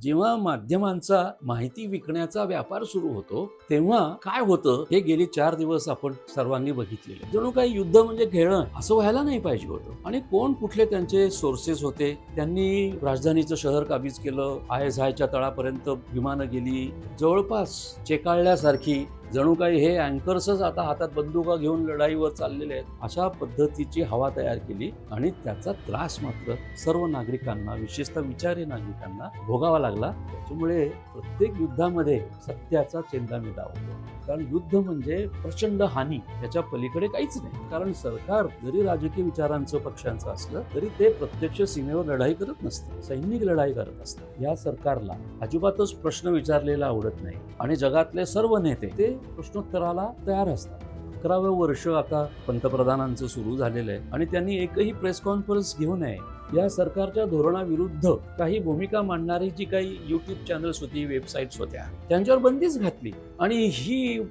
जेव्हा माध्यमांचा माहिती विकण्याचा व्यापार सुरू होतो तेव्हा काय होतं? हे गेली चार दिवस आपण सर्वांनी बघितलेले. जणू काही युद्ध म्हणजे खेळणं असं व्हायला नाही पाहिजे होतं. आणि कोण कुठले त्यांचे सोर्सेस होते? त्यांनी राजधानीचं शहर काबीज केलं आय एस आयच्या तळापर्यंत विमानं गेली. जवळपास चेकाळल्यासारखी जणू काही हे अँकर्सच आता हातात बंदुका घेऊन लढाईवर चाललेले आहेत अशा पद्धतीची हवा तयार केली आणि त्याचा त्रास मात्र सर्व नागरिकांना विशेषतः विचारी नागरिकांना भोगावा लागला. त्याच्यामुळे प्रत्येक युद्धामध्ये सत्याचा चेंदा मिळा होतो. कारण युद्ध म्हणजे प्रचंड हानी त्याच्या पलीकडे काहीच नाही. कारण सरकार जरी राजकीय विचारांचं पक्षांचं असलं तरी ते प्रत्यक्ष सीमेवर लढाई करत नसतं. सैनिक लढाई करत असतात. या सरकारला अजिबातच प्रश्न विचारलेला आवडत नाही. आणि जगातले सर्व नेते ते प्रश्नोत्तराला तयार असतात. अकरावं वर्ष आता पंतप्रधानांचं सुरू झालेलं आहे आणि त्यांनी एकही प्रेस कॉन्फरन्स घेऊ नये. या सरकारच्या धोरणाविरुद्ध काही भूमिका मांडणारी जी काही युट्यूब चॅनल्स होती वेबसाईट्स होत्या त्यांच्यावर बंदीच घातली आणि ही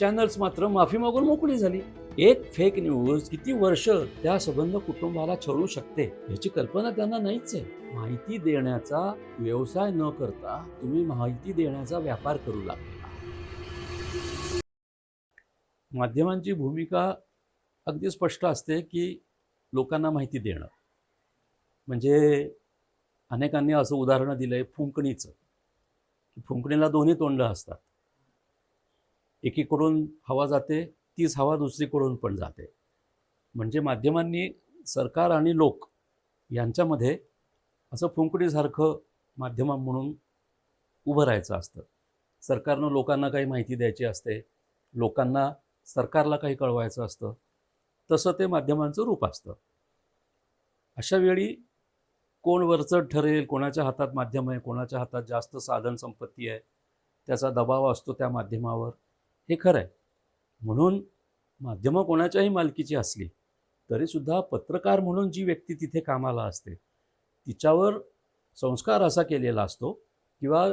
चॅनल्स मात्र माफी मागून मोकळी झाली. एक फेक न्यूज किती वर्ष त्या संबंध कुटुंबाला छळू शकते याची कल्पना त्यांना नाहीच आहे. माहिती देण्याचा व्यवसाय न करता तुम्ही माहिती देण्याचा व्यापार करू लागला. माध्यमांची भूमिका अगदी स्पष्ट असते की लोकांना माहिती देणं. म्हणजे अनेकांनी असं उदाहरणं दिलं आहे फुंकणीचं. की फुंकणीला दोन्ही तोंडं असतात. एकीकडून हवा जाते तीच हवा दुसरीकडून पण जाते. म्हणजे माध्यमांनी सरकार आणि लोक यांच्यामध्ये असं फुंकणीसारखं माध्यम म्हणून उभं राहायचं असतं. सरकारनं लोकांना काही माहिती द्यायची असते लोकांना सरकारला काही कळवायचं असतं तसं ते माध्यमांचं रूप असतं. अशा वेळी कोण वरचढ ठरेल कोणाच्या हातात माध्यम आहे कोणाच्या हातात जास्त साधन संपत्ती आहे त्याचा दबाव असतो त्या माध्यमावर हे खरं आहे. म्हणून माध्यमं कोणाच्याही मालकीची असली तरीसुद्धा पत्रकार म्हणून जी व्यक्ती तिथे कामाला असते तिच्यावर संस्कार असा केलेला असतो किंवा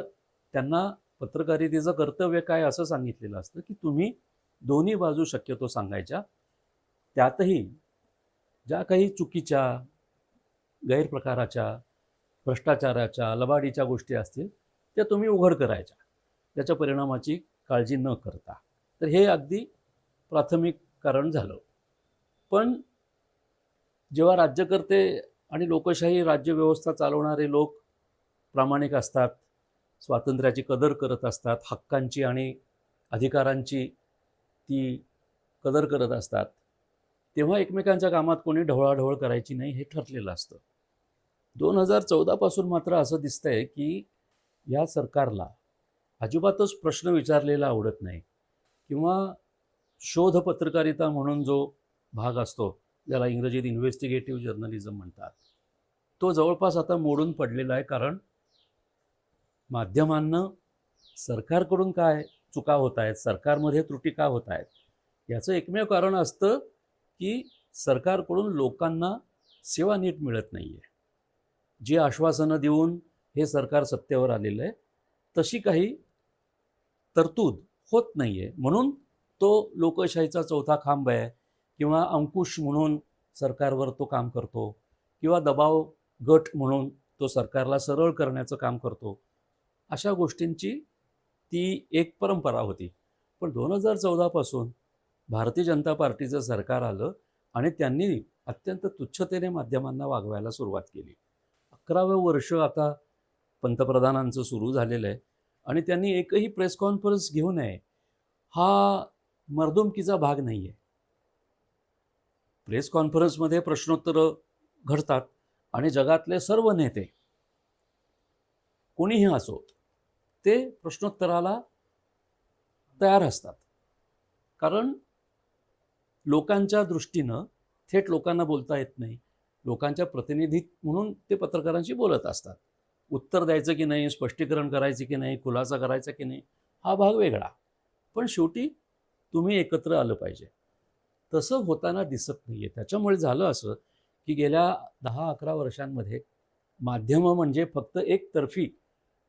त्यांना पत्रकारितेचं कर्तव्य काय असं सांगितलेलं असतं की तुम्ही दोन्ही बाजू शक्यतो सांगायच्या. त्यातही ज्या काही चुकीच्या गैरप्रकाराच्या भ्रष्टाचाराच्या लबाडीच्या गोष्टी असतील त्या तुम्ही उघड करायच्या. त्याच्या परिणामाची काळजी न करता. तर हे अगदी प्राथमिक कारण झालं. पण जेव्हा राज्यकर्ते आणि लोकशाही राज्यव्यवस्था चालवणारे लोक प्रामाणिक असतात स्वातंत्र्याची कदर करत असतात हक्कांची आणि अधिकारांची ती कदर करत असतात तेव्हा एकमेकांच्या कामात कोणी ढवळाढवळ करायची नाही हे ठरलेलं असतं. दोन हजार चौदापासून मात्र असं दिसतंय की या सरकारला अजिबातच प्रश्न विचारलेला आवडत नाही किंवा शोध पत्रकारिता म्हणून जो भाग असतो ज्याला इंग्रजीत इन्व्हेस्टिगेटिव्ह जर्नलिझम म्हणतात तो जवळपास आता मोडून पडलेला आहे. कारण माध्यमांना सरकारकडून काय चुका होत आहेत सरकारमध्ये त्रुटी का होत आहेत? याचं एकमेव कारण असतं की सरकारकडून लोकांना सेवा नीट मिळत नाही आहे जी आश्वासनं देऊन हे सरकार सत्तेवर आलेलं आहे तशी काही तरतूद होत नाही आहे म्हणून तो लोकशाहीचा चौथा खांब आहे किंवा अंकुश म्हणून सरकारवर तो काम करतो किंवा दबाव गट म्हणून तो सरकारला सरळ करण्याचं काम करतो अशा गोष्टींची ती एक परंपरा होती. पण दोन हजार चौदापासून भारतीय जनता पार्टीचं सरकार आलं आणि त्यांनी अत्यंत तुच्छतेने माध्यमांना वागवायला सुरुवात केली. अकरावं वर्ष आता पंतप्रधानांचं सुरू झालेलं आहे आणि त्यांनी एकही प्रेस कॉन्फरन्स घेऊ नये हा मर्दुमकीचा भाग नाही आहे. प्रेस कॉन्फरन्समध्ये प्रश्नोत्तरं घडतात आणि जगातले सर्व नेते कोणीही असोत ते प्रश्नोत्तराला तयार असतात. कारण लोकांच्या दृष्टीनं थेट लोकांना बोलता येत नाही. लोकांच्या प्रतिनिधी म्हणून ते पत्रकारांशी बोलत असतात. उत्तर द्यायचं की नाही स्पष्टीकरण करायचं की नाही खुलासा करायचा की नाही हा भाग वेगळा. पण शेवटी तुम्ही एकत्र आलं पाहिजे. तसं होताना दिसत नाही आहे त्याच्यामुळे झालं असं की गेल्या दहा अकरा वर्षांमध्ये माध्यमं म्हणजे फक्त एकतर्फी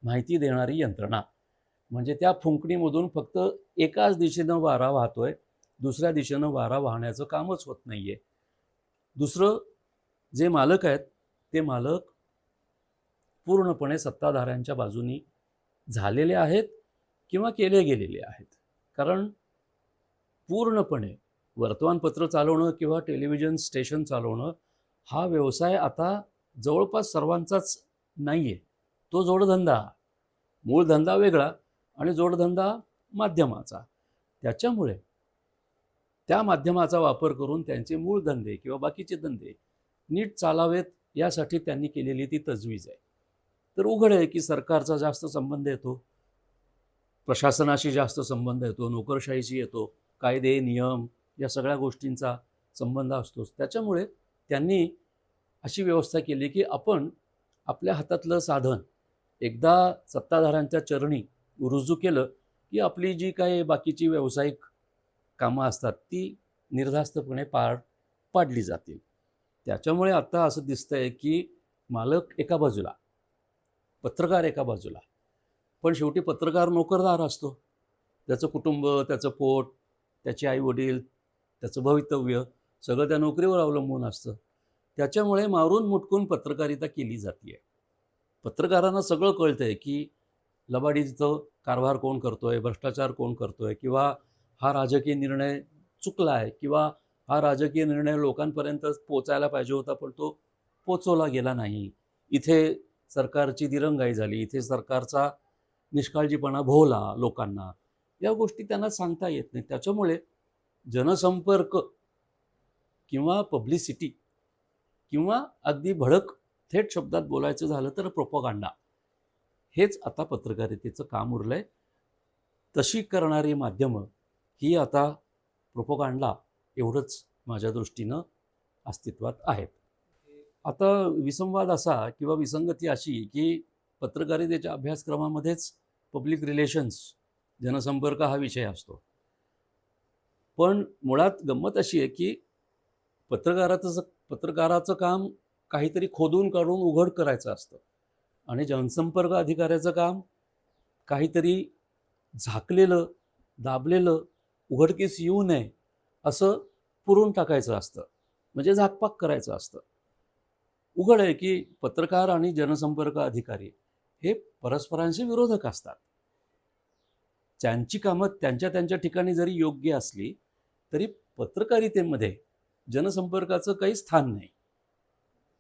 माहिती देणारी यंत्रणा. म्हणजे त्या फुंकणीमधून फक्त एकाच दिशेनं वारा वाहतोय दुसऱ्या दिशेनं वारा वाहण्याचं कामच होत नाही आहे दुसरं जे मालक आहेत ते मालक पूर्णपणे सत्ताधाऱ्यांच्या बाजूनी झालेले आहेत किंवा केले गेलेले आहेत. कारण पूर्णपणे वर्तमानपत्र चालवणं किंवा टेलिव्हिजन स्टेशन चालवणं हा व्यवसाय आता जवळपास सर्वांचाच नाही आहे तो जोडधंदा मूळ धंदा वेगळा आणि जोडधंदा माध्यमाचा. त्याच्यामुळे त्या माध्यमाचा वापर करून त्यांचे मूळ धंदे किंवा बाकीचे धंदे नीट चालावेत यासाठी त्यांनी केलेली ती तजवीज आहे. तर उघड आहे की सरकारचा जास्त संबंध येतो प्रशासनाशी जास्त संबंध येतो नोकरशाहीशी येतो कायदे नियम या सगळ्या गोष्टींचा संबंध असतोच. त्याच्यामुळे त्यांनी अशी व्यवस्था केली की आपण आपल्या हातातलं साधन एकदा सत्ताधाऱ्यांच्या चरणी रुजू केलं की आपली जी काही बाकीची व्यावसायिक कामं असतात ती निर्धास्तपणे पार पाडली जातील. त्याच्यामुळे आता असं दिसतंय की मालक एका बाजूला पत्रकार एका बाजूला पण शेवटी पत्रकार नोकरदार असतो. त्याचं कुटुंब त्याचं पोट त्याचे आईवडील त्याचं भवितव्य सगळं त्या नोकरीवर अवलंबून असतं. त्याच्यामुळे मारून मुटकून पत्रकारिता केली जाते पत्रकारांना सगळं कळतं आहे की लबाडीचं कारभार कोण करतो आहे भ्रष्टाचार कोण करतो आहे किंवा हा राजकीय निर्णय चुकला आहे किंवा हा राजकीय निर्णय लोकांपर्यंत पोचायला पाहिजे होता पण तो पोचवला गेला नाही. इथे सरकारची दिरंगाई झाली इथे सरकारचा निष्काळजीपणा भोवला लोकांना. या गोष्टी त्यांना सांगता येत नाही त्याच्यामुळे जनसंपर्क किंवा पब्लिसिटी किंवा अगदी भडक थेट शब्दात बोलायचं झालं तर प्रोपोगांडा हेच आता पत्रकारितेचं काम उरलं आहे तशी करणारी माध्यमं ही आता प्रोपोगांडा एवढंच माझ्या दृष्टीनं अस्तित्वात आहेत. आता विसंवाद असा किंवा विसंगती अशी की पत्रकारितेच्या अभ्यासक्रमामध्येच पब्लिक रिलेशन्स जनसंपर्क हा विषय असतो. पण मुळात गंमत अशी आहे की पत्रकाराचं पत्रकाराचं काम काहीतरी खोदून काढून उघड करायचं असतं. आणि जनसंपर्क अधिकाऱ्याचं काम काहीतरी झाकलेलं दाबलेलं उघडकीस येऊ नये असं पुरून टाकायचं असतं. म्हणजे झाकपाक करायचं असतं. उघड आहे की पत्रकार आणि जनसंपर्क अधिकारी हे परस्परांशी विरोधक असतात. त्यांची कामं त्यांच्या त्यांच्या ठिकाणी जरी योग्य असली तरी पत्रकारितेमध्ये जनसंपर्काचं काही स्थान नाही.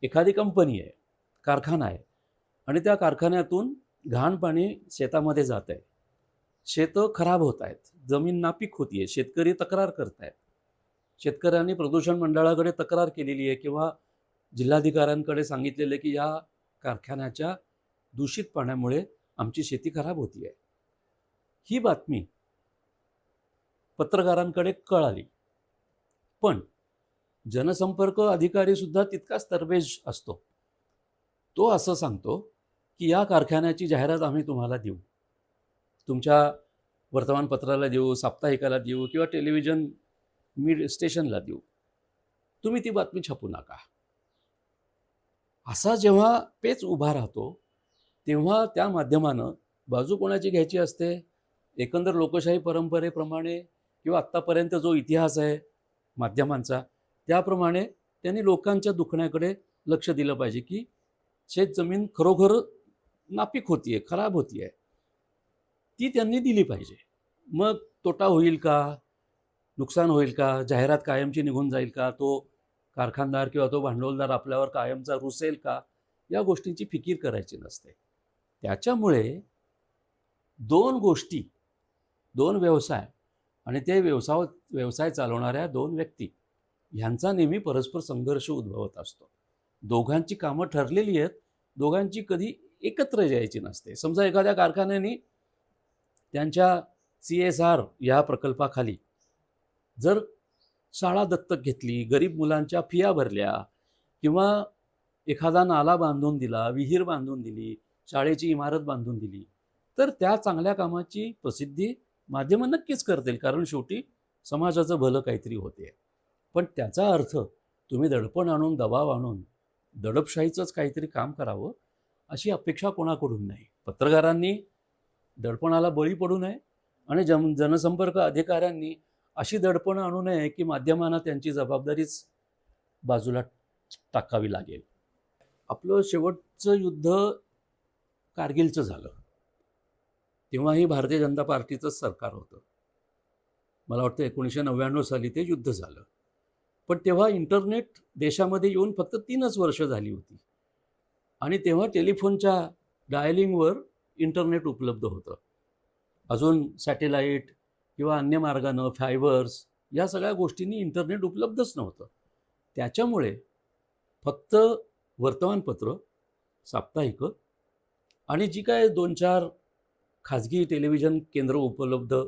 एखादी कंपनी आहे कारखाना आहे आणि त्या कारखान्यातून घाण पाणी शेतामध्ये जात आहे शेतं खराब होत आहेत जमीन नापीक होतीये शेतकरी तक्रार करत आहेत शेतकऱ्यांनी प्रदूषण मंडळाकडे तक्रार केलेली आहे किंवा जिल्हाधिकाऱ्यांकडे सांगितलेलं की या कारखान्याच्या दूषित पाण्यामुळे आमची शेती खराब होती आहे ही बातमी पत्रकारांकडे कळाली. पण जनसंपर्क अधिकारी सुद्धा तितकाच तरबेज असतो. तो असं सांगतो की या कारखान्याची जाहिरात आम्ही तुम्हाला देऊ. तुमच्या वर्तमानपत्राला देऊ साप्ताहिकाला देऊ किंवा टेलिव्हिजन मी स्टेशनला देऊ. तुम्ही ती बातमी छापू नका. असा जेव्हा पेच उभा राहतो तेव्हा त्या माध्यमानं बाजू कोणाची घ्यायची असते? एकंदर लोकशाही परंपरेप्रमाणे किंवा आत्तापर्यंत जो इतिहास आहे माध्यमांचा त्याप्रमाणे त्यांनी लोकांच्या दुखण्याकडे लक्ष दिलं पाहिजे की शेत जमीन खरोखर नापीक होतीये खराब होतीये. ती त्यांनी दिली पाहिजे. मग तोटा होईल का? नुकसान होईल का? जाहिरात कायमची निघून जाईल का? तो कारखानदार किंवा तो भांडवलदार आपल्यावर कायमचा रुसेल का? या गोष्टींची फिकीर करायची नसते. त्याच्यामुळे दोन गोष्टी दोन व्यवसाय आणि ते व्यवसाय व्यवसाय चालवणाऱ्या दोन व्यक्ती ह्यांचा नेहमी परस्पर संघर्ष उद्भवत असतो. दोघांची कामं ठरलेली आहेत. दोघांची कधी एकत्र यायची नसते. समजा एखाद्या कारखान्याने त्यांच्या सी एस आर या प्रकल्पाखाली जर शाळा दत्तक घेतली गरीब मुलांच्या फिया भरल्या किंवा एखादा नाला बांधून दिला विहीर बांधून दिली शाळेची इमारत बांधून दिली तर त्या चांगल्या कामाची प्रसिद्धी माध्यमं नक्कीच करतील. कारण शेवटी समाजाचं भलं काहीतरी होते. पण त्याचा अर्थ तुम्ही दडपण आणून दबाव आणून दडपशाहीचंच काहीतरी काम करावं अशी अपेक्षा कोणाकडून नाही. पत्रकारांनी दडपणाला बळी पडू नये आणि जन जनसंपर्क अधिकाऱ्यांनी अशी दडपणं आणू नये की माध्यमांना त्यांची जबाबदारीच बाजूला टाकावी लागेल. आपलं शेवटचं युद्ध कारगिलचं झालं. तेव्हाही भारतीय जनता पार्टीचंच सरकार होतं. मला वाटतं एकोणीसशे नव्याण्णव साली ते युद्ध झालं. पण तेव्हा इंटरनेट देशामध्ये येऊन फक्त तीनच वर्ष झाली होती. आणि तेव्हा टेलिफोनच्या डायलिंगवर इंटरनेट उपलब्ध होतं. अजून सॅटेलाईट किंवा अन्य मार्गानं फायबर्स या सगळ्या गोष्टींनी इंटरनेट उपलब्धच नव्हतं. त्याच्यामुळे फक्त वर्तमानपत्र साप्ताहिक आणि जी काय दोन चार खाजगी टेलिव्हिजन केंद्र उपलब्ध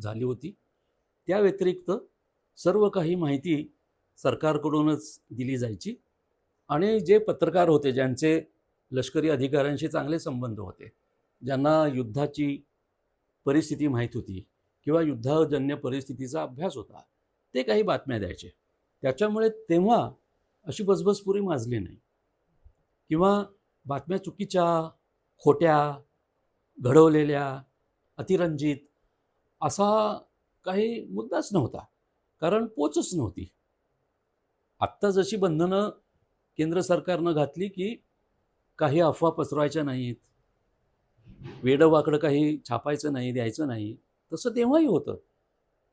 झाली होती त्या व्यतिरिक्त सर्व काही माहिती सरकारकडूनच दिली जायची. आणि जे पत्रकार होते ज्यांचे लष्करी अधिकाऱ्यांशी चांगले संबंध होते ज्यांना युद्धाची परिस्थिती माहीत होती किंवा युद्धजन्य परिस्थितीचा अभ्यास होता ते काही बातम्या द्यायचे. त्याच्यामुळे तेव्हा अशी बसबसपुरी माजली नाही. किंवा बातम्या चुकीच्या खोट्या घडवलेल्या अतिरंजित असा काही मुद्दाच नव्हता. कारण पोचच नव्हती. आत्ता जशी बंधनं केंद्र सरकारनं घातली की काही अफवा पसरवायच्या नाहीत वेडं काही छापायचं नाही द्यायचं नाही तसं तेव्हाही होतं.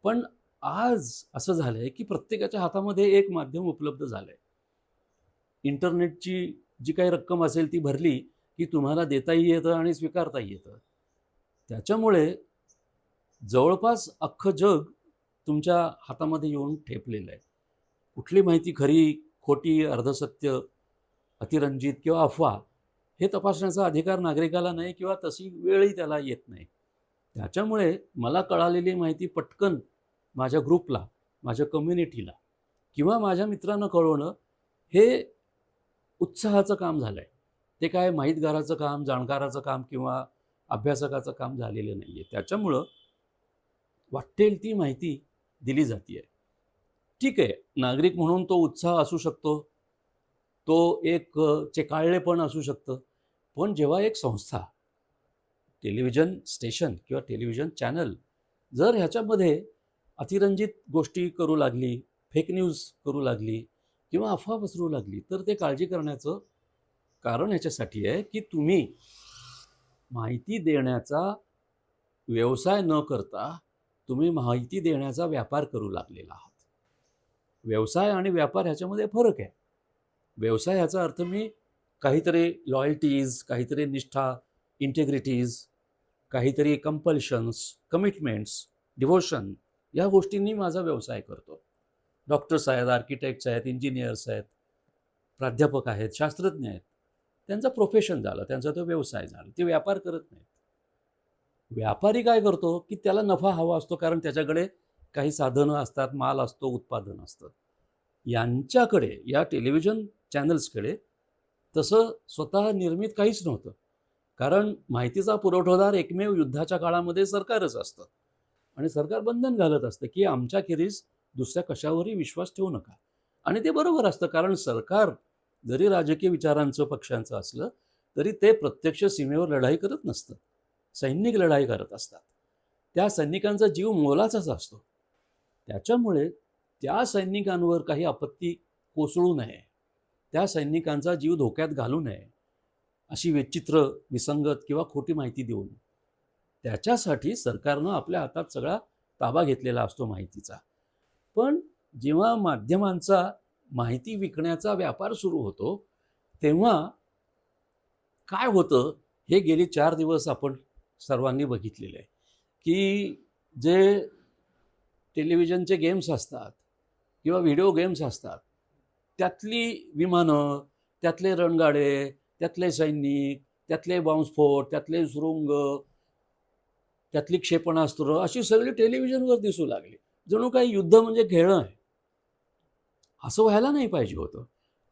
पण आज असं झालं आहे की प्रत्येकाच्या हातामध्ये एक माध्यम उपलब्ध झालं आहे इंटरनेटची जी काही रक्कम असेल ती भरली की तुम्हाला देताही येतं आणि स्वीकारताही येतं. त्याच्यामुळे जवळपास अख्खं जग तुमच्या हातामध्ये येऊन ठेपलेलं आहे. कुठली माहिती खरी खोटी अर्धसत्य अतिरंजित किंवा अफवा हे तपासण्याचा अधिकार नागरिकाला नाही किंवा तशी वेळही त्याला येत नाही. त्याच्यामुळे मला कळालेली माहिती पटकन माझ्या ग्रुपला माझ्या कम्युनिटीला किंवा माझ्या मित्रांना कळवणं हे उत्साहाचं काम झालं आहे ते काय माहीतगाराचं काम जाणकाराचं काम किंवा अभ्यासकाचं काम झालेलं नाही आहे त्याच्यामुळं वाटेल ती माहिती दिली जाते आहे ठीक आहे नागरिक म्हणून तो उत्साह असू शकतो. तो एक चेकाळलेपण असू शकतं. पण जेव्हा एक संस्था टेलिव्हिजन स्टेशन किंवा टेलिव्हिजन चॅनल जर ह्याच्यामध्ये अतिरंजित गोष्टी करू लागली फेक न्यूज करू लागली किंवा अफवा पसरू लागली तर ते काळजी करण्याचं कारण ह्याच्यासाठी आहे की तुम्ही माहिती देण्याचा व्यवसाय न करता तुम्ही माहिती देण्याचा व्यापार करू लागलेला आहात. व्यवसाय आणि व्यापार ह्याच्यामध्ये फरक आहे. व्यवसाय ह्याचा अर्थ मी काहीतरी लॉयल्टीज काहीतरी निष्ठा इंटेग्रिटीज काहीतरी कंपल्शन्स कमिटमेंट्स डिव्होशन या गोष्टींनी माझा व्यवसाय करतो. डॉक्टर्स आहेत आर्किटेक्ट्स आहेत इंजिनियर्स आहेत प्राध्यापक आहेत शास्त्रज्ञ आहेत. त्यांचं प्रोफेशन झालं त्यांचा तो व्यवसाय झाला ते व्यापार करत नाहीत. व्यापारी काय करतो की त्याला नफा हवा असतो कारण त्याच्याकडे काही साधनं असतात माल असतो उत्पादन असतं यांच्याकडे या टेलिव्हिजन चॅनल्सकडे तसं स्वतः निर्मित काहीच नव्हतं. कारण माहितीचा पुरवठादार एकमेव युद्धाच्या काळामध्ये सरकारच असतं. आणि सरकार बंधन घालत असतं की आमच्याखेरीज दुसऱ्या कशावरही विश्वास ठेवू नका. आणि ते बरोबर असतं कारण सरकार जरी राजकीय विचारांचं पक्षांचं असलं तरी ते प्रत्यक्ष सीमेवर लढाई करत नसतं. सैनिक लढाई करत असतात. त्या सैनिकांचा जीव मोलाचाच असतो. त्याच्यामुळे त्या सैनिकांवर काही आपत्ती कोसळू नये. त्या सैनिकांचा जीव धोक्यात घालू नये अशी विचित्र विसंगत किंवा खोटी माहिती देऊन. त्याच्यासाठी सरकारनं आपल्या हातात सगळा ताबा घेतलेला असतो माहितीचा. पण जेव्हा माध्यमांचा माहिती विकण्याचा व्यापार सुरू होतो तेव्हा काय होतं? हे गेली चार दिवस आपण सर्वांनी बघितलेलं आहे की जे टेलिव्हिजनचे गेम्स असतात किंवा व्हिडिओ गेम्स असतात. त्यातली विमानं त्यातले रणगाडे त्यातले सैनिक त्यातले बॉम्बस्फोट त्यातले सुरुंग त्यातली क्षेपणास्त्र अशी सगळी टेलिव्हिजनवर दिसू लागली. जणू काही युद्ध म्हणजे खेळणं आहे. असं व्हायला नाही पाहिजे होतं.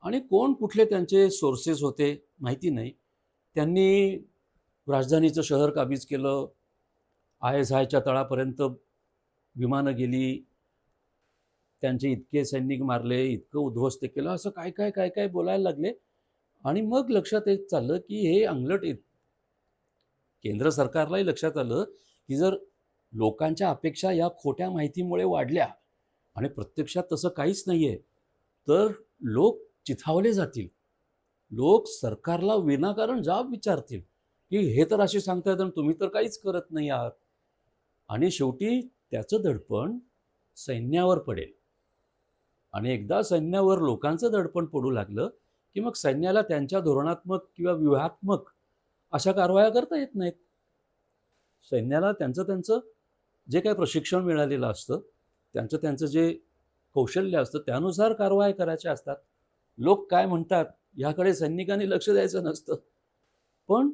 आणि कोण कुठले त्यांचे सोर्सेस होते माहिती नाही. त्यांनी राजधानीचं शहर काबीज केलं. आय एस आयच्या तळापर्यंत विमानं गेली त्यांचे इतके सैनिक मारले इतकं उद्ध्वस्त केलं असं काय काय काय काय बोलायला लागले. आणि मग लक्षात येत चाललं की हे अंगलट येत केंद्र सरकारलाही लक्षात आलं की जर लोकांच्या अपेक्षा या खोट्या माहितीमुळे वाढल्या आणि प्रत्यक्षात तसं काहीच नाही आहे तर लोक चिथावले जातील. लोक सरकारला विनाकारण जाब विचारतील की हे तर असे सांगतायत आणि तुम्ही तर काहीच करत नाही आहात. आणि शेवटी त्याचं दडपण सैन्यावर पडेल. आणि एकदा सैन्यावर लोकांचं दडपण पडू लागलं की मग सैन्याला त्यांच्या धोरणात्मक किंवा व्यूहात्मक अशा कारवाया करता येत नाहीत. सैन्याला त्यांचं त्यांचं जे काही प्रशिक्षण मिळालेलं असतं त्यांचं त्यांचं जे कौशल्य असतं त्यानुसार कारवाया करायच्या असतात. लोक काय म्हणतात ह्याकडे सैनिकांनी लक्ष द्यायचं नसतं. पण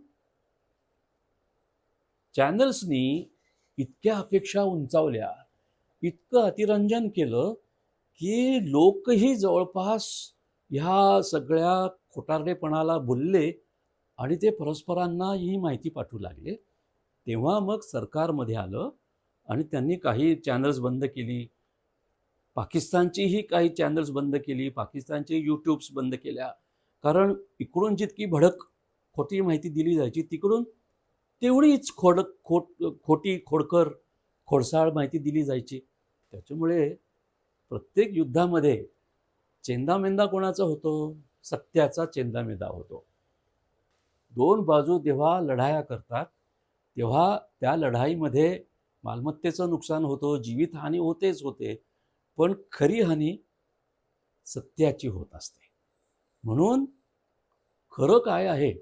चॅनल्सनी इतक्या अपेक्षा उंचावल्या इतकं अतिरंजन केलं की लोकही जवळपास ह्या सगळ्या खोटारडेपणाला बोलले आणि ते परस्परांना ही माहिती पाठवू लागले. तेव्हा मग सरकारमध्ये आलं आणि त्यांनी काही चॅनल्स बंद केली. पाकिस्तानचीही काही चॅनल्स बंद केली. पाकिस्तानचे यूट्यूब्स बंद केल्या. कारण इकडून जितकी भडक खोटी माहिती दिली जायची तिकडून तेवढीच खोड खोट खोटी खोडकर खोडसाळ माहिती दिली जायची. त्याच्यामुळे प्रत्येक युद्धामध्ये चेंदामेंदा कोणाचा होतो? सत्याचा चेंदामेंदा होतो. दोन बाजू जेव्हा लढाया करतात तेव्हा त्या लढाईमध्ये मालमत्तेचं नुकसान होतं जीवितहानी होतेच होते पण खरी हानी सत्याची होत असते. म्हणून खरं काय आहे?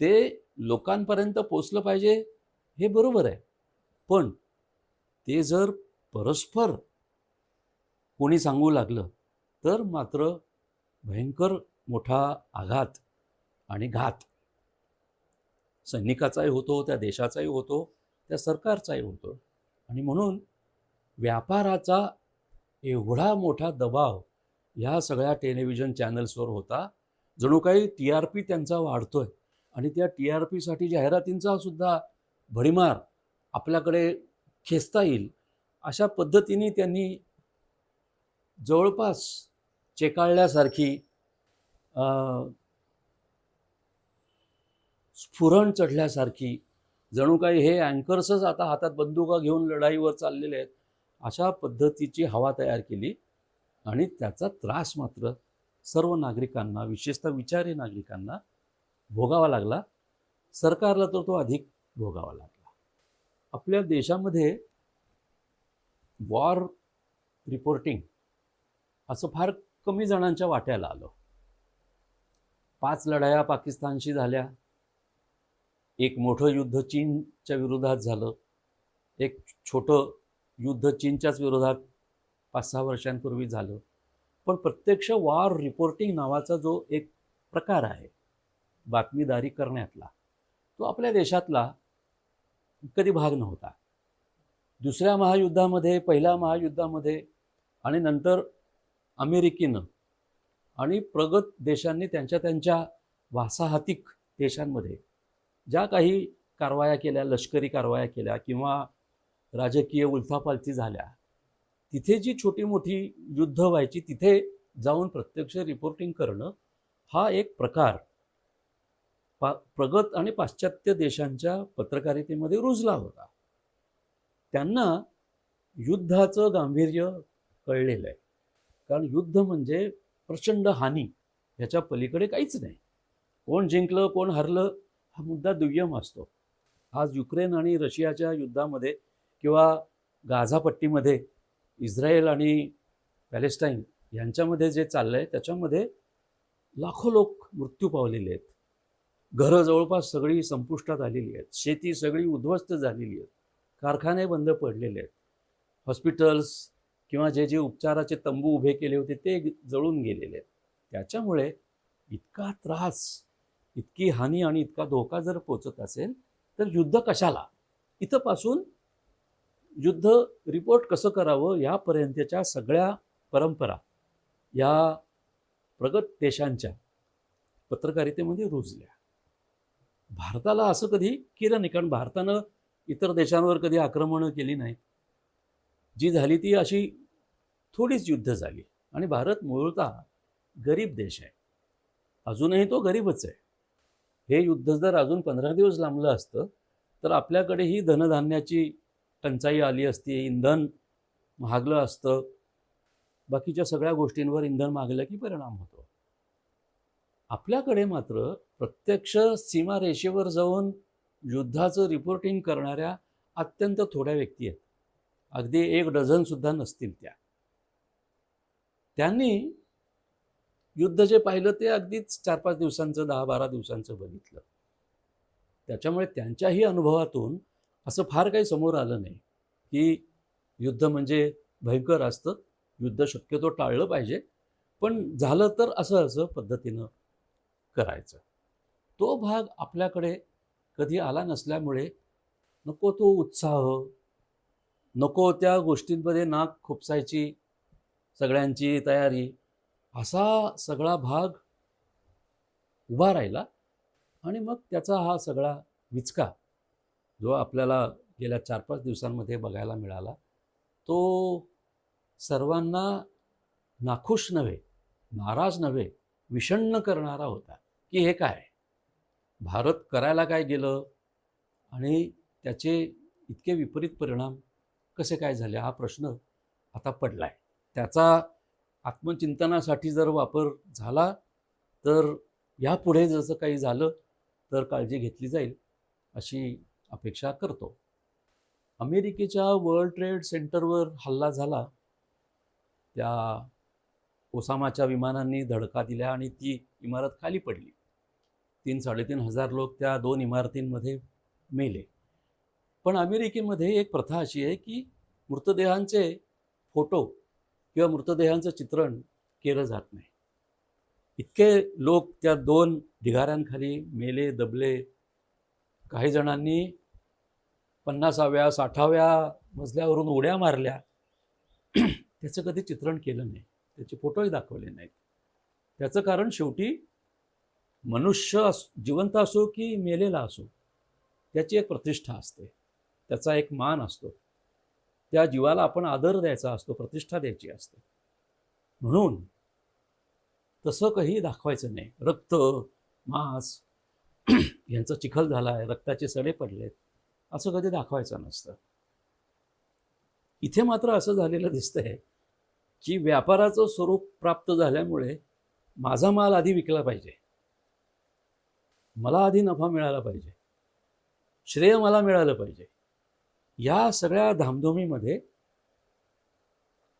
ते लोकांपर्यंत पोचलं पाहिजे हे बरोबर आहे. पण ते जर परस्पर कोणी सांगू लागलं तर मात्र भयंकर मोठा आघात आणि घात. सैनिकाचाही होतो त्या देशाचाही होतो त्या सरकारचाही होतो. आणि म्हणून व्यापाराचा एवढा मोठा दबाव ह्या सगळ्या टेलिव्हिजन चॅनल्सवर होता. जणू काही टी आर पी त्यांचा वाढतोय. आणि त्या टी आर पीसाठी जाहिरातींचा सुद्धा भडीमार आपल्याकडे खेचता येईल अशा पद्धतीने त्यांनी जवळपास चेकाळल्यासारखी स्फुरण चढल्यासारखी जणू काही हे अँकर्सच आता हातात बंदुका घेऊन लढाईवर चाललेले आहेत अशा पद्धतीची हवा तयार केली आणि त्याचा त्रास मात्र सर्व नागरिकांना विशेषतः विचारी नागरिकांना भोगावा लागला सरकारला तर तो अधिक भोगावा लागला. आपल्या देशामध्ये वॉर रिपोर्टिंग असं फार कमी जणांच्या वाट्याला आलं. पाच लढाया पाकिस्तानशी झाल्या. एक मोठं युद्ध चीनच्या विरोधात झालं. एक छोटं युद्ध चीनच्याच विरोधात पाच सहा वर्षांपूर्वी झालं. पण प्रत्यक्ष वॉर रिपोर्टिंग नावाचा जो एक प्रकार आहे बातमीदारी करण्यातला तो आपल्या देशातला कधी भाग नव्हता. दुसऱ्या महायुद्धामध्ये पहिल्या महायुद्धामध्ये आणि नंतर अमेरिकेनं आणि प्रगत देशांनी त्यांच्या त्यांच्या वासाहतिक देशांमध्ये ज्या काही कारवाया केल्या लष्करी कारवाया केल्या किंवा राजकीय उलथापालथी झाल्या तिथे जी छोटी मोठी युद्ध व्हायची तिथे जाऊन प्रत्यक्ष रिपोर्टिंग करणं हा एक प्रकार पा प्रगत आणि पाश्चात्य देशांच्या पत्रकारितेमध्ये रुजला होता. त्यांना युद्धाचं गांभीर्य कळलेलं आहे. कारण युद्ध म्हणजे प्रचंड हानी ह्याच्या पलीकडे काहीच नाही. कोण जिंकलं कोण हरलं हा मुद्दा दुय्यम असतो. आज युक्रेन आणि रशियाच्या युद्धामध्ये किंवा गाझापट्टीमध्ये इस्रायल आणि पॅलेस्टाईन यांच्यामध्ये जे चाललं आहे त्याच्यामध्ये लाखो लोक मृत्यू पावलेले आहेत. घरं जवळपास सगळी संपुष्टात आलेली आहेत. शेती सगळी उद्ध्वस्त झालेली आहेत. कारखाने बंद पडलेले आहेत. हॉस्पिटल्स किंवा जे जे उपचाराचे तंबू उभे केले होते ते जळून गेलेले आहेत. त्याच्यामुळे इतका त्रास इतकी हानी आणि इतका धोका जर पोचत असेल तर युद्ध कशाला? इथंपासून युद्ध रिपोर्ट कसं करावं यापर्यंतच्या सगळ्या परंपरा या प्रगत देशांच्या पत्रकारितेमध्ये रुजल्या. भारताला असं कधी केलं नाही कारण भारतानं इतर देशांवर कधी आक्रमणं केली नाही जी झाली ती अशी थोडीच युद्ध झाली. आणि भारत मूळतः गरीब देश आहे. अजूनही तो गरीबच आहे. हे युद्ध जर अजून पंधरा दिवस लांबलं असतं तर आपल्याकडे ही धनधान्याची टंचाई आली असती इंधन महागलं असतं. बाकीच्या सगळ्या गोष्टींवर इंधन मागलं की परिणाम होतो. आपल्याकडे मात्र प्रत्यक्ष सीमारेषेवर जाऊन युद्धाचं रिपोर्टिंग करणाऱ्या अत्यंत थोड्या व्यक्ती आहेत. अगदी एक डझनसुद्धा नसतील त्या. त्यांनी युद्ध जे पाहिलं ते अगदीच चार पाच दिवसांचं दहा बारा दिवसांचं बघितलं. त्याच्यामुळे त्यांच्याही अनुभवातून असं फार काही समोर आलं नाही की युद्ध म्हणजे भयंकर असतं युद्ध शक्यतो टाळलं पाहिजे. पण झालं तर असं असं पद्धतीनं करायचं. तो भाग आपल्याकडे कधी आला नसल्यामुळे नको तो उत्साह नको त्या गोष्टींमध्ये नाक खुपसायची सगळ्यांची तयारी असा सगळा भाग उभा राहिला आणि मग त्याचा हा सगळा विचका जो आपल्याला गेल्या चार पाच दिवसांमध्ये बघायला मिळाला तो सर्वांना नाखुश नव्हे नाराज नव्हे विषण्ण करणारा होता. की हे काय? भारत करायला काय गेलं? आणि त्याचे इतके विपरीत परिणाम कसे काय झाले? हा प्रश्न आता पडला आहे त्याचा आत्मचिंतनासाठी जर वापर झाला तर यापुढे जसं काही झालं तर काळजी घेतली जाईल अशी अपेक्षा करतो. अमेरिकेच्या वर्ल्ड ट्रेड सेंटरवर हल्ला झाला. त्या ओसामाच्या विमानांनी धडका दिल्या आणि ती इमारत खाली पडली. तीन साडेतीन हजार लोक त्या दोन इमारतींमध्ये मेले. पण अमेरिकेमध्ये एक प्रथा अशी आहे की मृतदेहांचे फोटो किंवा मृतदेहांचं चित्रण केलं जात नाही. इतके लोक त्या दोन ढिगाऱ्यांखाली मेले दबले. काही जणांनी पन्नासाव्या साठाव्या मजल्यावरून उड्या मारल्या. त्याचं कधी चित्रण केलं नाही. त्याचे फोटोही दाखवले नाहीत. त्याचं कारण शेवटी मनुष्य अस जिवंत असो की मेलेला असो त्याची एक प्रतिष्ठा असते. त्याचा एक मान असतो. त्या जीवाला आपण आदर द्यायचा असतो प्रतिष्ठा द्यायची असते. म्हणून तसं काही दाखवायचं नाही. रक्त मांस यांचा चिखल झाला आहे रक्ताचे सडे पडलेत असं कधी दाखवायचं नसतं. इथे मात्र असं झालेलं दिसतंय की व्यापाराचं स्वरूप प्राप्त झाल्यामुळे माझा माल आधी विकला पाहिजे. मला आधी नफा मिळाला पाहिजे. श्रेय मला मिळालं पाहिजे. या सगळ्या धामधुमीमध्ये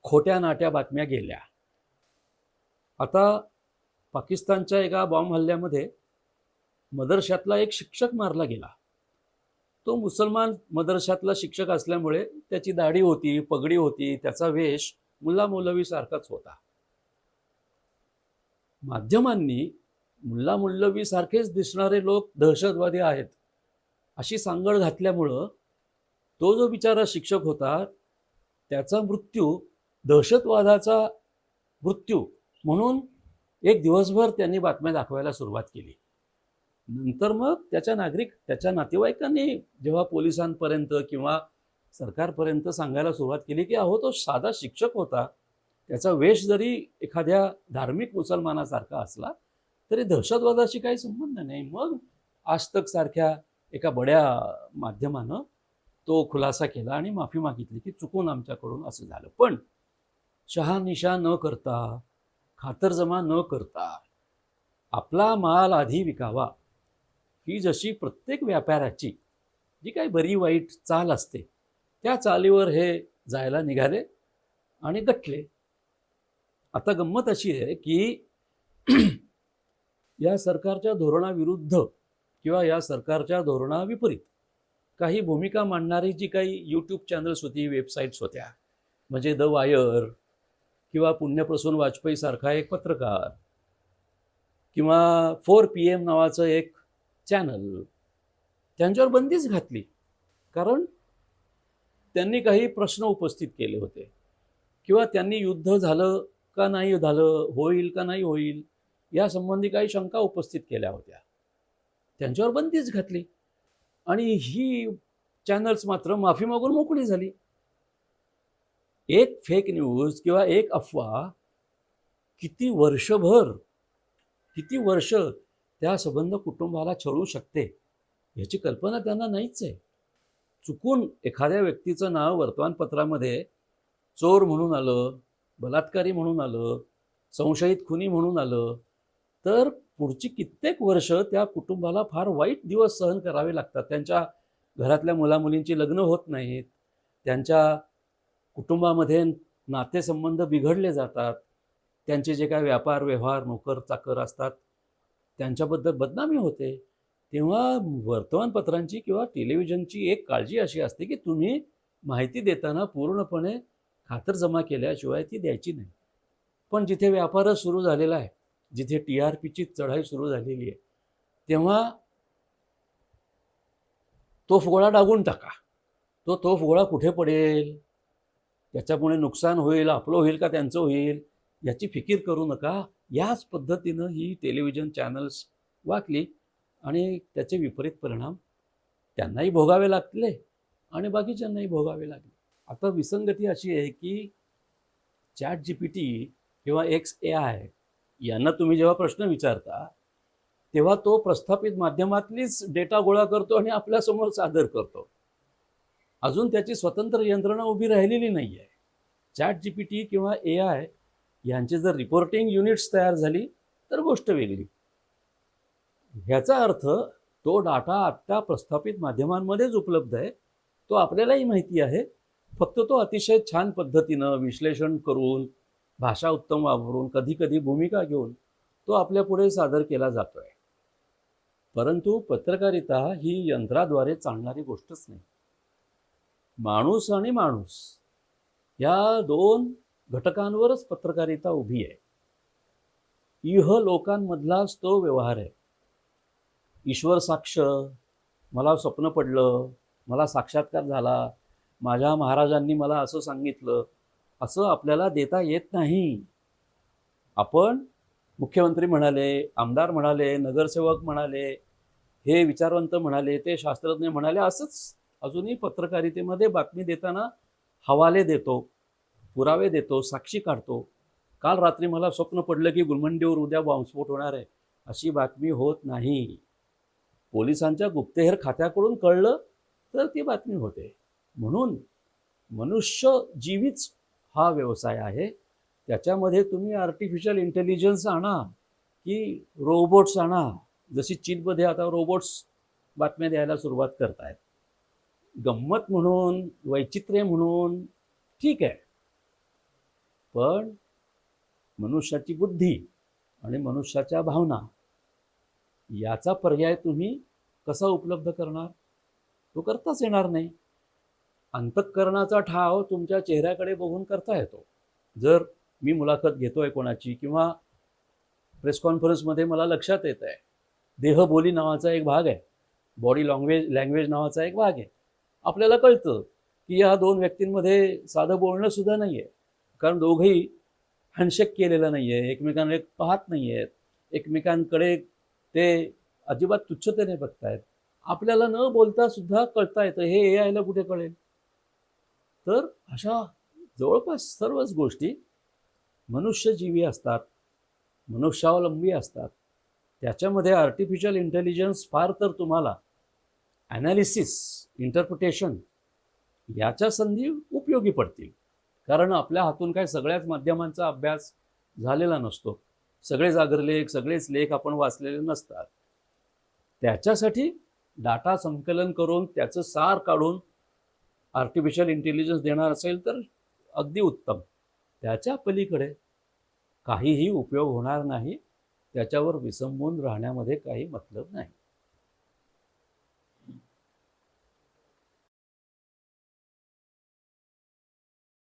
खोट्या नाट्या बातम्या गेल्या. आता पाकिस्तानच्या एका बॉम्ब हल्ल्यामध्ये मदरशातला एक शिक्षक मारला गेला. तो मुसलमान मदरशातला शिक्षक असल्यामुळे त्याची दाढी होती पगडी होती त्याचा वेश मुल्ला मौलवीसारखाच होता. माध्यमांनी मुल्ला मुल्लवी सारखेच दिसणारे लोक दहशतवादी आहेत. अशी सांगड घातल्यामुळं तो जो बिचारा शिक्षक होता त्याचा मृत्यू दहशतवादाचा मृत्यू म्हणून एक दिवसभर त्यांनी बातम्या दाखवायला सुरुवात केली. नंतर मग त्याच्या नागरिक त्याच्या नातेवाईकांनी जेव्हा पोलिसांपर्यंत किंवा सरकारपर्यंत सांगायला सुरुवात केली की अहो तो साधा शिक्षक होता त्याचा वेश जरी एखाद्या धार्मिक मुसलमानासारखा असला तरी दहशतवादाशी काही संबंध नाही. मग आजतक सारख्या एका बड्या माध्यमानं तो खुलासा केला आणि माफी मागितली की चुकून आमच्याकडून असं झालं. पण शहानिशा न करता खातरजमा न करता आपला माल आधी विकावा. ही जशी प्रत्येक व्यापाऱ्याची जी काही बरी वाईट चाल असते त्या चालीवर हे जायला निघाले आणि गटले आता गंमत अशी आहे की या सरकारच्या धोरणाविरुद्ध किंवा या सरकारच्या धोरणाविपरीत काही भूमिका मांडणारी जी काही यूट्यूब चॅनल्स होती वेबसाईट्स होत्या म्हणजे द वायर किंवा पुण्यप्रसून वाजपेयीसारखा एक पत्रकार किंवा फोर पी एम नावाचं एक चॅनल त्यांच्यावर बंदीच घातली. कारण त्यांनी काही प्रश्न उपस्थित केले होते. किंवा त्यांनी युद्ध झालं का नाही झालं होईल का नाही होईल यासंबंधी काही शंका उपस्थित केल्या होत्या. त्यांच्यावर बंदीच घातली. आणि ही चॅनल्स मात्र माफी मागून मोकळी झाली. एक फेक न्यूज किंवा एक अफवा किती वर्षभर किती वर्ष त्या संबंध कुटुंबाला छळू शकते याची कल्पना त्यांना नाहीच आहे. चुकून एखाद्या व्यक्तीचं नाव वर्तमानपत्रामध्ये चोर म्हणून आलं बलात्कारी म्हणून आलं संशयित खुनी म्हणून आलं तर पुढची कित्येक वर्ष त्या कुटुंबाला फार वाईट दिवस सहन करावे लागतात. त्यांच्या घरातल्या मुलामुलींची लग्न होत नाहीत. त्यांच्या कुटुंबामध्ये नातेसंबंध बिघडले जातात. त्यांचे जे काय व्यापार व्यवहार नोकर चाकर असतात त्यांच्याबद्दल बदनामी होते. तेव्हा वर्तमानपत्रांची किंवा टेलिव्हिजनची एक काळजी अशी असते की तुम्ही माहिती देताना पूर्णपणे खातरजमा केल्याशिवाय ती द्यायची नाही. पण जिथे व्यापारच सुरू झालेला आहे जिथे टी आर पीची चढाई सुरू झालेली आहे तेव्हा तोफ गोळा डागून टाका. तो तोफ गोळा कुठे पडेल? त्याच्यामुळे नुकसान होईल आपलं होईल का त्यांचं होईल? याची फिकीर करू नका. याच पद्धतीनं ही टेलिव्हिजन चॅनल्स वाकली आणि त्याचे विपरीत परिणाम त्यांनाही भोगावे लागले आणि बाकीच्यांनाही भोगावे लागले. आता विसंगती अशी आहे की चॅट जी पी टी किंवा एक्स ए आय यांना तुम्ही जेव्हा प्रश्न विचारता तेव्हा तो प्रस्थापित माध्यमातलीच डेटा गोळा करतो आणि आपल्यासमोर सादर करतो. अजून त्याची स्वतंत्र यंत्रणा उभी राहिलेली नाही आहे चॅट जी पी टी किंवा ए आय यांचे जर रिपोर्टिंग युनिट्स तयार झाली तर गोष्ट वेगळी. ह्याचा अर्थ तो डाटा आत्ता प्रस्थापित माध्यमांमध्येच उपलब्ध आहे. तो आपल्यालाही माहिती आहे. फक्त तो अतिशय छान पद्धतीनं विश्लेषण करून भाषा उत्तम वापरून कधी कधी भूमिका घेऊन तो आपल्या पुढे सादर केला जातो आहे परंतु पत्रकारिता ही यंत्राद्वारे चालणारी गोष्टच नाही. माणूस आणि माणूस या दोन घटकांवरच पत्रकारिता उभी आहे. इह लोकांमधलाच तो व्यवहार आहे. ईश्वर साक्ष मला स्वप्न पडलं मला साक्षात्कार झाला माझ्या महाराजांनी मला असं सांगितलं असं आपल्याला देता येत नाही. आपण मुख्यमंत्री म्हणाले आमदार म्हणाले नगरसेवक म्हणाले हे विचारवंत म्हणाले ते शास्त्रज्ञ म्हणाले असंच अजूनही पत्रकारितेमध्ये बातमी देताना हवाले देतो पुरावे देतो साक्षी काढतो. काल रात्री मला स्वप्न पडलं की गुलमंडीवर उद्या बॉम्बस्फोट होणार आहे अशी बातमी होत नाही. पोलिसांच्या गुप्तहेर खात्याकडून कळलं तर ती बातमी होते. म्हणून मनुष्य जीवीच हा व्यवसाय आहे. त्याच्यामध्ये तुम्ही आर्टिफिशियल इंटेलिजन्स आणा की रोबोट्स आणा. जशी चीनमध्ये आता रोबोट्स बातम्या द्यायला सुरुवात करत आहेत गंमत म्हणून वैचित्र्य म्हणून ठीक आहे. पण मनुष्याची बुद्धी आणि मनुष्याच्या भावना याचा पर्याय तुम्ही कसा उपलब्ध करणार? तो करताच येणार नाही. अंतःकरणाचा ठाव तुमच्या चेहऱ्याकडे बघून करता येतो. जर मी मुलाखत घेतोय कोणाची किंवा प्रेस कॉन्फरन्समध्ये मला लक्षात येत आहे देहबोली नावाचा एक भाग आहे बॉडी लँग्वेज लँग्वेज नावाचा एक भाग आहे आपल्याला कळतं की या दोन व्यक्तींमध्ये साधं बोलणं सुद्धा नाही आहे कारण दोघंही हँडशेक केलेलं नाही आहे एकमेकांना पाहत नाही आहेत एकमेकांकडे ते अजिबात तुच्छतेने बघतायत. आपल्याला न बोलता सुद्धा कळता येतं हे ए आयला कुठे कळेल? तर अशा जवळपास सर्वच गोष्टी मनुष्यजीवी असतात मनुष्यावलंबी असतात. त्याच्यामध्ये आर्टिफिशियल इंटेलिजन्स फार तर तुम्हाला ॲनालिसिस इंटरप्रिटेशन याच्या संधी उपयोगी पडतील. कारण आपल्या हातून काय सगळ्याच माध्यमांचा अभ्यास झालेला नसतो. सगळे जागरलेख सगळेच लेख आपण वाचलेले नसतात. त्याच्यासाठी डाटा संकलन करून त्याचं सार काढून आर्टिफिशियल इंटेलिजन्स देणार असेल तर अगदी उत्तम. त्याच्या पलीकडे काहीही उपयोग होणार नाही. त्याच्यावर विसंबून राहण्यामध्ये काही मतलब नाही.